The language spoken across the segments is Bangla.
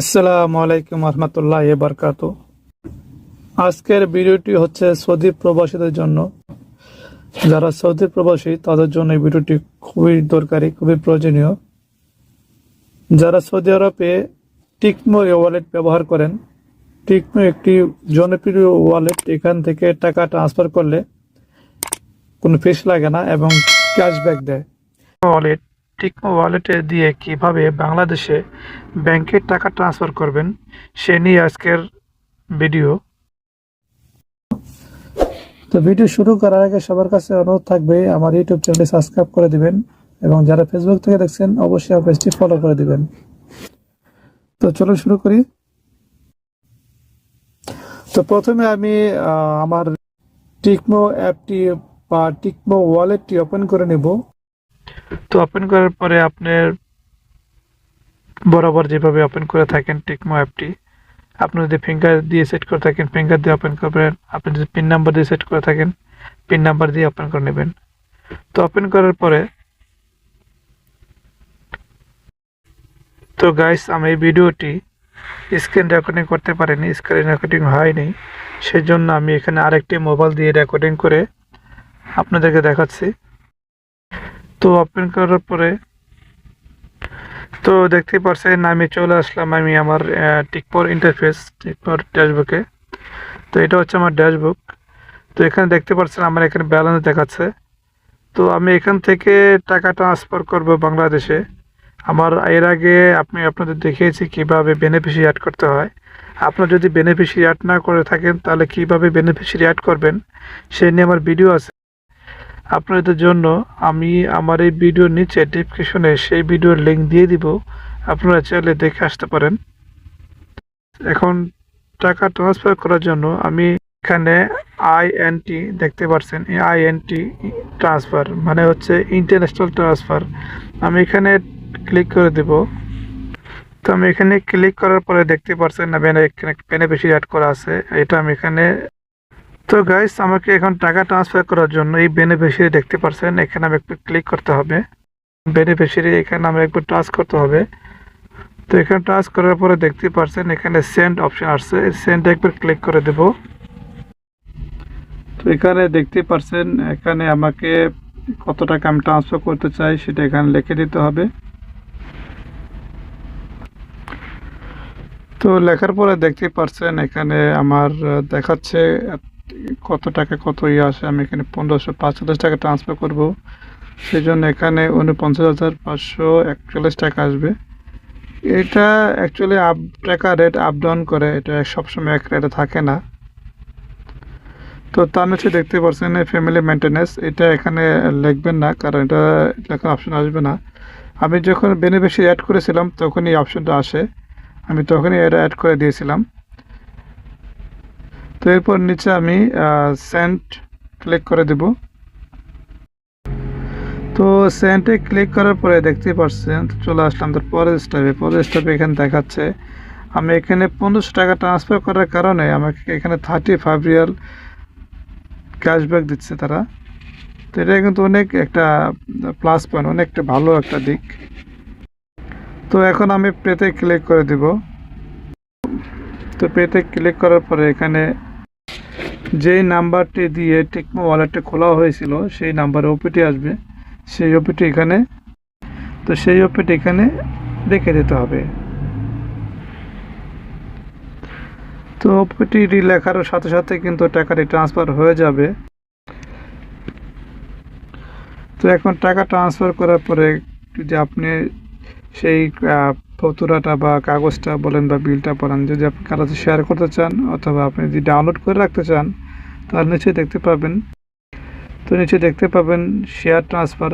আসসালামু আলাইকুম রহমতুল্লাহ বারকাত আজকের ভিডিওটি হচ্ছে সৌদি প্রবাসীদের জন্য। যারা সৌদি প্রবাসী, তাদের জন্য এই ভিডিওটি খুবই দরকারি, খুবই প্রয়োজনীয়। যারা সৌদি আরবে টিকমো ওয়ালেট ব্যবহার করেন, টিকমো একটি জনপ্রিয় ওয়ালেট, এখান থেকে টাকা ট্রান্সফার করলে কোনো ফিস লাগে না এবং ক্যাশব্যাক দেয়। ওয়ালেট টিকমো ওয়ালেটে দিয়ে কীভাবে বাংলাদেশে ব্যাংকে টাকা ট্রান্সফার করবেন, সে নিয়ে আজকের ভিডিও তো ভিডিও শুরু করার আগে সবার কাছে অনুরোধ থাকবে, আমার ইউটিউব চ্যানেলটি সাবস্ক্রাইব করে দিবেন এবং যারা ফেসবুক থেকে দেখছেন, অবশ্যই আমার পেজটি ফলো করে দিবেন। তো চলো শুরু করি। তো প্রথমে আমি আমার টিকমো অ্যাপটি বা টিকমো ওয়ালেটটি ওপেন করে নেব। তো ওপেন করার পরে আপনার বরাবর যেভাবে ওপেন করে থাকেন টিকমো অ্যাপটি আপনি যদি ফিঙ্গার দিয়ে সেট করে থাকেন ফিঙ্গার দিয়ে ওপেন করবেন, আপনি যদি পিন নাম্বার দিয়ে সেট করে থাকেন পিন নাম্বার দিয়ে ওপেন করে নেবেন। তো ওপেন করার পরে, তো গাইস আমি এই ভিডিওটি স্ক্রিন রেকর্ডিং করতে পারিনি স্ক্রিন রেকর্ডিং হয়নি সেই জন্য আমি এখানে আরেকটি মোবাইল দিয়ে রেকর্ডিং করে আপনাদেরকে দেখাচ্ছি। তো ওপেন করার পরে তো দেখতে পারছেন আমি চলে আসলাম আমি আমার টিকপর ইন্টারফেস টিকপর ড্যাশবুকে তো এটা হচ্ছে আমার ড্যাশবুক তো এখানে দেখতে পাচ্ছেন আমার এখানে ব্যালেন্স দেখাচ্ছে। তো আমি এখান থেকে টাকা ট্রান্সফার করব বাংলাদেশে। আমার এর আগে আপনি আপনাদের দেখিয়েছি কীভাবে বেনিফিশিয়ারি অ্যাড করতে হয়। আপনার যদি বেনিফিশিয়ারি অ্যাড না করে থাকেন তাহলে কীভাবে বেনিফিশিয়ারি অ্যাড করবেন সেই নিয়ে আমার ভিডিও আছে। আপনাদের জন্য আমি আমার এই ভিডিওর নিচে ডিসক্রিপশনে সেই ভিডিওর লিঙ্ক দিয়ে দিব। আপনারা চাইলে দেখে আসতে পারেন। এখন টাকা ট্রান্সফার করার জন্য আমি এখানে আইএনটি দেখতে পাচ্ছেন। এই আইএনটি ট্রান্সফার মানে হচ্ছে ইন্টারন্যাশনাল ট্রান্সফার আমি এখানে ক্লিক করে দেব। তো আমি এখানে ক্লিক করার পরে দেখতে পাচ্ছেন না এখানে বেনিফিশিয়ারি অ্যাড করা আছে। এটা আমি এখানে তো গাইস আমাকে এখন টাকা ট্রান্সফার করার জন্য এই বেনিফিশিয়ারি দেখতে পাচ্ছেন এখানে আমি একটু ক্লিক করতে হবে। বেনিফিশিয়ারি এখানে আমরা একটু টাচ করতে হবে। তো এখানে টাচ করার পরে দেখতে পাচ্ছেন এখানে সেন্ড অপশন আসছে সেন্ডে একবার ক্লিক করে দেব। তো এখানে দেখতে পাচ্ছেন এখানে আমাকে কত টাকা আমি ট্রান্সফার করতে চাই সেটা এখানে লিখে দিতে হবে। তো লেখার পরে দেখতে পাচ্ছেন এখানে আমার দেখাচ্ছে কত টাকা, কত ইয়ে আসে আমি এখানে পনেরোশো পাঁচচল্লিশ টাকা ট্রান্সফার করব। সেই জন্য এখানে উনপঞ্চাশ হাজার পাঁচশো একচল্লিশ টাকা আসবে। এটা অ্যাকচুয়ালি আপ টাকা রেট আপ ডাউন করে, এটা সবসময় এক রেটে থাকে না। তো তার নিচে দেখতে পাচ্ছেন ফ্যামিলি মেনটেন্যান্স এটা এখানে লিখবেন না, কারণ এটা লেখার অপশন আসবে না। আমি যখন বেনিফিশিয়ারি অ্যাড করেছিলাম, তখনই অপশনটা আসে। আমি তখনই এটা অ্যাড করে দিয়েছিলাম। তো এরপর নিচে আমি সেন্ট ক্লিক করে দেব। তো সেন্টে ক্লিক করার পরে দেখতে পাচ্ছেন চলে আসলাম তার পরের স্টেপে পরের স্টেপে এখানে দেখাচ্ছে, আমি এখানে পনেরোশো টাকা ট্রান্সফার করার কারণে আমাকে এখানে থার্টি ফাইভ রিয়াল ক্যাশব্যাক দিচ্ছে তারা। তো এটা কিন্তু অনেক একটা প্লাস পয়েন্ট অনেকটা ভালো একটা দিক। তো এখন আমি পেতে ক্লিক করে দিব। তো পেতে ক্লিক করার পরে এখানে যেই নাম্বারটি দিয়ে টেকমো ওয়ালেটটা খোলা হয়েছিল, সেই নাম্বারে ওপিটি আসবে। সেই ওপিটি এখানে। তো সেই ওপিটি এখানে রেখে দিতে হবে। তো ওপিটি লেখার সাথে সাথে কিন্তু টাকাটি ট্রান্সফার হয়ে যাবে। তো এখন টাকা ট্রান্সফার করার পরে যদি আপনি সেই ফতুরাটা বা কাগজটা বলেন বা বিলটা বলেন, যদি আপনি কারও শেয়ার করতে চান অথবা আপনি যদি ডাউনলোড করে রাখতে চান তার নিচে দেখতে পাবেন, তো নিচে দেখতে পাবেন শেয়ার ট্রান্সফার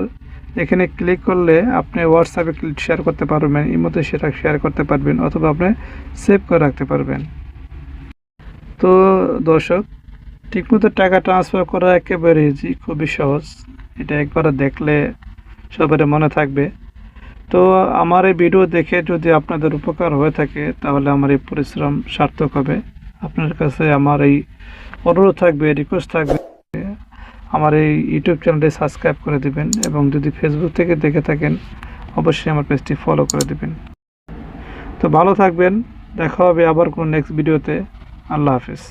এখানে ক্লিক করলে আপনি হোয়াটসঅ্যাপে শেয়ার করতে পারবেন ইমোতে সেটা শেয়ার করতে পারবেন অথবা আপনি সেভ করে রাখতে পারবেন। তো দর্শক, ঠিকমতো টাকা ট্রান্সফার করা একেবারে ইজি খুবই সহজ। এটা একবার দেখলে সবার মনে থাকবে। তো আমার এই ভিডিও দেখে যদি আপনাদের উপকার হয়ে থাকে, তাহলে আমার এই পরিশ্রম সার্থক হবে। আপনার কাছে আমার এই অনুরোধ থাকবে রিকোয়েস্ট থাকবে, আমার এই ইউটিউব চ্যানেলটি সাবস্ক্রাইব করে দিবেন এবং যদি ফেসবুক থেকে দেখে থাকেন, অবশ্যই আমার পেজটি ফলো করে দিবেন। তো ভালো থাকবেন, দেখা হবে আবার কোন নেক্সট ভিডিওতে আল্লাহ হাফিজ।